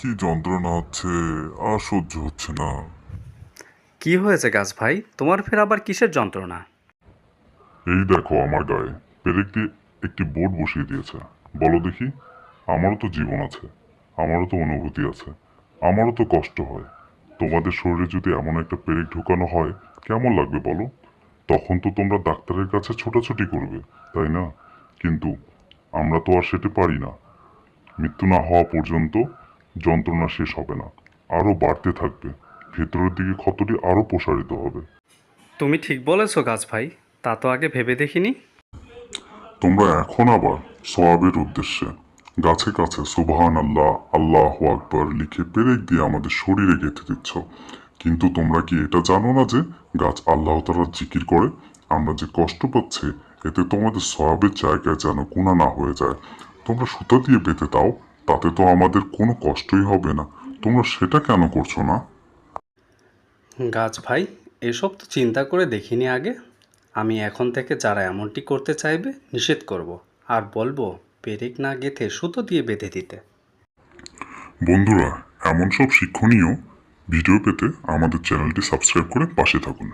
কি যন্ত্রণা হচ্ছে? আর সহ্য হচ্ছে না। কি হয়েছে গাছ ভাই? তোমার ফের আবার কিসের যন্ত্রণা? এই দেখো আমার গায়ে। পেরেক দিয়ে একটি বোর্ড বসিয়ে দিয়েছে। বলো দেখি আমারও তো জীবন আছে আমারও তো অনুভূতি আছে আমারও তো কষ্ট হয়। তোমাদের শরীরে যদি এমন একটা পেরেক ঢোকানো হয় কেমন লাগবে বলো? তখন তো তোমরা ডাক্তারের কাছে ছোটাছুটি করবে তাই না? কিন্তু আমরা তো আর সেটা পারি না। মৃত্যু না হওয়া পর্যন্ত যন্ত্রণা শেষ হবে না। আরও বাড়তে থাকবে। ভেতরের দিকে ক্ষতটি আরও প্রসারিত হবে। তুমি ঠিক বলেছ গাছ ভাই তা তো আগে ভেবে দেখিনি। তোমরা এখন আবার সোয়াবের উদ্দেশ্যে গাছে কাছে সুবহান আল্লাহ আল্লাহ আকবর লিখে পেরেক দিয়ে আমাদের শরীরে গেঁথে দিচ্ছ। কিন্তু তোমরা কি এটা জানো না যে গাছ আল্লাহ তালার জিকির করে? আমরা যে কষ্ট পাচ্ছি এতে তোমাদের সয়াবের জায়গায় যেন কোনা না হয়ে যায়। তোমরা সুতা দিয়ে বেঁধে দাও। তাতে তো আমাদের কোনো কষ্টই হবে না। তোমরা সেটা কেন করছ না? গাছ ভাই এসব তো চিন্তা করে দেখিনি আগে। আমি এখন থেকে যারা এমনটি করতে চাইবে নিষেধ করব। আর বলব পেরেক না গেথে সুতো দিয়ে বেঁধে দিতে। বন্ধুরা এমন সব শিক্ষণীয় ভিডিও পেতে আমাদের চ্যানেলটি সাবস্ক্রাইব করে পাশে থাকুন।